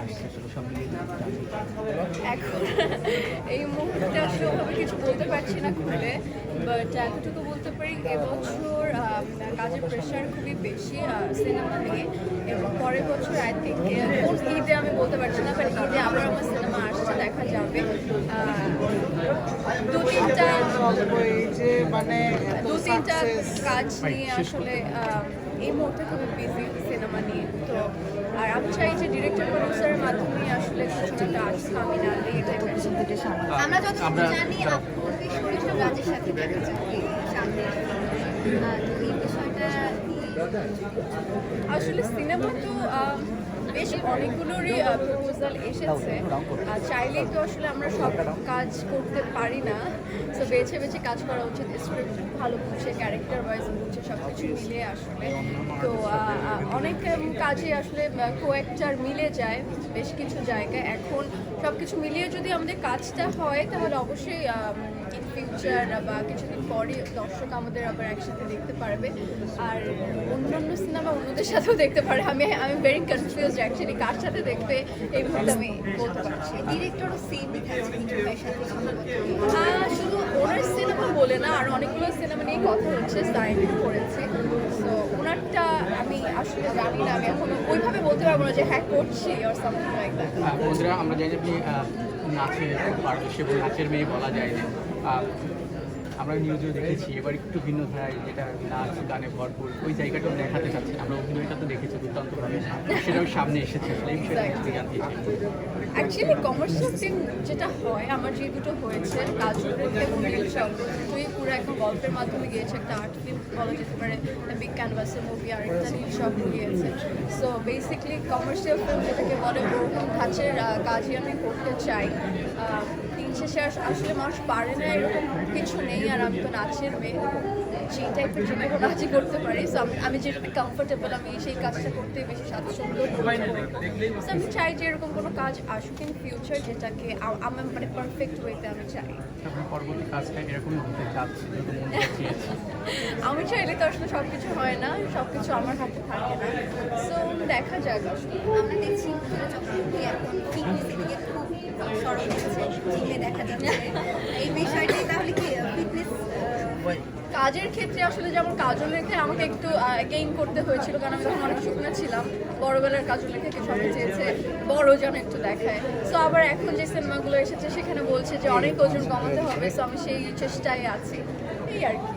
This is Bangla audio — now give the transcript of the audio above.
এই মুহূর্তে আসলে ওভাবে কিছু বলতে পারছি না খুলে বাট এতটুকু বলতে পারি এবছর কাজের প্রেশার খুবই বেশি সিনেমা নিয়ে, এবং পরের বছর আই থিঙ্ক কোন ঈদে আমি বলতে পারছি না বাট ঈদে আবার আমার সিনেমা আসছে দেখা যাবে আহ, দু তিনটা এই যে মানে দু তিনটা কাজ নিয়ে আসলে এই মুহূর্তে খুবই বিজি সিনেমা নিয়ে। তো আর আমি চাই যে ডিরেক্টর প্রডিউসারের মাধ্যমে আসলে কিছু একটা আর্টস কামি না আমরা যতটুকু জানি আপনি সুরেশ রাজের সাথে দেখা যাবে সামনে। তো এই বিষয়টা আসলে সিনেমা তো আহ, বেশ অনেকগুলোরই প্রপোজাল এসেছে। আর চাইলেই তো আসলে আমরা সব কাজ করতে পারি না। তো বেছে বেছে কাজ করা উচিত। স্ক্রিপ্ট ভালো বুঝছে ক্যারেক্টার ওয়াইজ বুঝছে সব কিছু মিলে আসলে। তো অনেক কাজে আসলে কোয়েক্টার মিলে যায়, বেশ কিছু জায়গায়। এখন সব কিছু মিলিয়ে যদি আমাদের কাজটা হয়, তাহলে অবশ্যই ফিউচার বা কিছুদিন পরে দর্শক আমাদের আবার একসাথে দেখতে পারবে। আর অন্যান্য সিনেমা অন্যদের সাথেও দেখতে পারে আমি আমি ভেরি কনফিউজ অ্যাকচুয়ালি কার সাথে দেখবে এই মুহূর্তে আমি বলতে পারছি না। ডিরেক্টরও সেম আহ, শুধু ওনার সিনেমা বলে না আর অনেকগুলো সিনেমা নিয়ে কথা হচ্ছে সাইন করেছে। তো ওনারটা আমি আসলে জানি না আমি এখন ওইভাবে বলতে পারব না যে হ্যাঁ করছি আর সামথিং লাইক দ্যাট আমরা জানি আপনি আহ, নাচে পারদর্শী এবং নাচের মেয়ে বলা যায় যে Um, আমরা নিউজেও দেখেছি, এবার একটু ভিন্ন ধারায় যেটা নাচ, গানে ভরপুর, ওই জায়গাটাও দেখাতে চাচ্ছি। আমরা অভিনয়টা তো দেখেছি দুর্দান্তভাবে, সেটাও সামনে এসেছে অ্যাকচুয়ালি কমার্শিয়াল যেটা হয়, আমার যে দুটো হয়েছে কাজল এবং নীল সব পুরো একদম গল্পের মাধ্যমে গিয়েছে। একটা আর্ট ফিল্ম বলা যেতে পারে বিগ ক্যানভাসের মুভি আর একটা নীল সব গিয়েছে। সো বেসিকলি কমার্শিয়াল ফিল্ম যেটাকে বলে ওরকম ধাঁচের কাজই আমি করতে চাই। দিন শেষে আসলে মানুষ পারে না এরকম কিছু আর আমি তো নাচের মেয়ে সেই টাইপের যে কোনো নাচই করতে পারি সো আমি যেটাতে কমফোর্টেবল আমি সেই কাজটা করতে বেশি স্বাচ্ছন্দ্য। So, আমি চাই যে এরকম কোনো কাজ আসুক ইন ফিউচার যেটাকে আমার মানে পারফেক্ট ওয়েতে আমি চাই পরবর্তী কাজটা হতে চাচ্ছে মনে আমি চাইলে তো আসলে সব কিছু হয় না সব কিছু আমার হাতে থাকে না সো দেখা যাক আমরা দেখছি চক্রবর্তী এখন দিকে খুব সরব হচ্ছে জিমে দেখা যাচ্ছে এই বিষয়টাই তাহলে কি ফিটনেস কাজের ক্ষেত্রে আসলে যেমন কাজল রেখে আমাকে একটু গেইন করতে হয়েছিল কারণ আমি তখন অনেক শুকনো ছিলাম বড়বেলার কাজল রেখে কি সবাই চেয়েছে বড় যেন একটু দেখায়। সো আবার এখন যে সিনেমাগুলো এসেছে সেখানে বলছে যে অনেক ওজন কমাতে হবে সো আমি সেই চেষ্টায় আছি। এই আর কি।